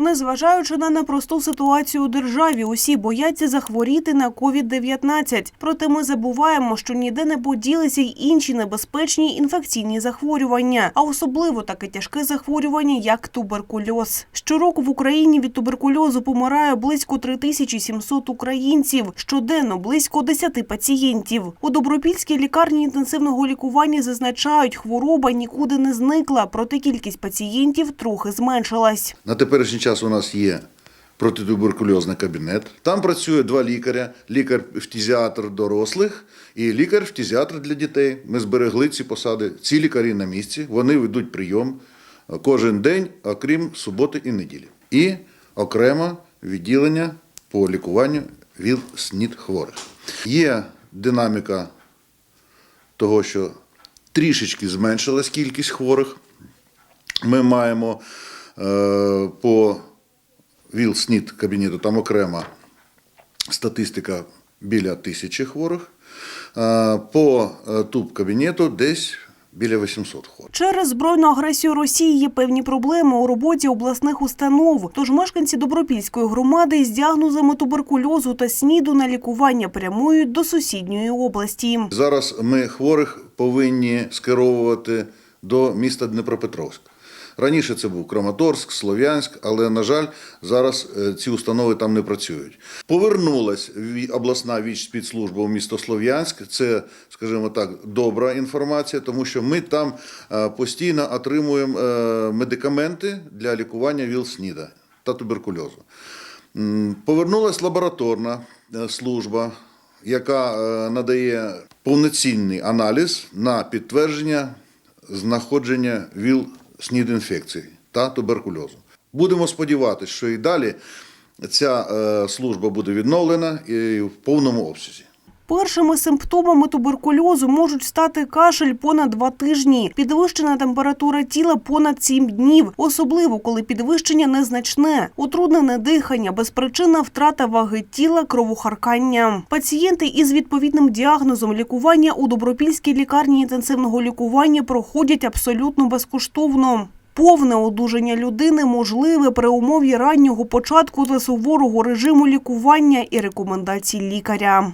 Незважаючи на непросту ситуацію у державі, усі бояться захворіти на COVID-19. Проте ми забуваємо, що ніде не поділися й інші небезпечні інфекційні захворювання, а особливо таке тяжке захворювання, як туберкульоз. Щороку в Україні від туберкульозу помирає близько 3700 українців. Щоденно близько 10 пацієнтів. У Добропільській лікарні інтенсивного лікування зазначають, хвороба нікуди не зникла, проте кількість пацієнтів трохи зменшилась. На теперішній час у нас є протитуберкульозний кабінет. Там працює два лікаря: лікар-фтізіатр дорослих і лікар-фтізіатр для дітей. Ми зберегли ці посади. Ці лікарі на місці, вони ведуть прийом е, кожен день, окрім суботи і неділі. І окремо відділення по лікуванню від СНІД хворих. Є динаміка того, що трішечки зменшилась кількість хворих. Ми маємо по ВІЛ-СНІД кабінету, там окрема статистика біля тисячі хворих. Е, по е, ТУБ кабінету десь біля 800 хворих. Через збройну агресію Росії є певні проблеми у роботі обласних установ. Тож мешканці Добропільської громади із діагнозами туберкульозу та СНІДу на лікування прямують до сусідньої області. Зараз ми хворих повинні скеровувати до міста Дніпропетровськ. Раніше це був Краматорськ, Слов'янськ, але, на жаль, зараз е, ці установи там не працюють. Повернулась обласна віч-спецслужба у місто Слов'янськ. Це, скажімо так, добра інформація, тому що ми там е, постійно отримуємо е, медикаменти для лікування ВІЛ-СНІДа та туберкульозу. Повернулась лабораторна служба, яка надає повноцінний аналіз на підтвердження знаходження віл снід інфекції та туберкульозу. Будемо сподіватися, що і далі ця е, служба буде відновлена і в повному обсязі. Першими симптомами туберкульозу можуть стати кашель понад два тижні, підвищена температура тіла понад сім днів, особливо коли підвищення незначне, утруднене дихання, безпричинна втрата ваги тіла, кровохаркання. Пацієнти із відповідним діагнозом лікування у Добропільській лікарні інтенсивного лікування проходять абсолютно безкоштовно. Повне одужання людини можливе при умові раннього початку та суворого режиму лікування і рекомендацій лікаря.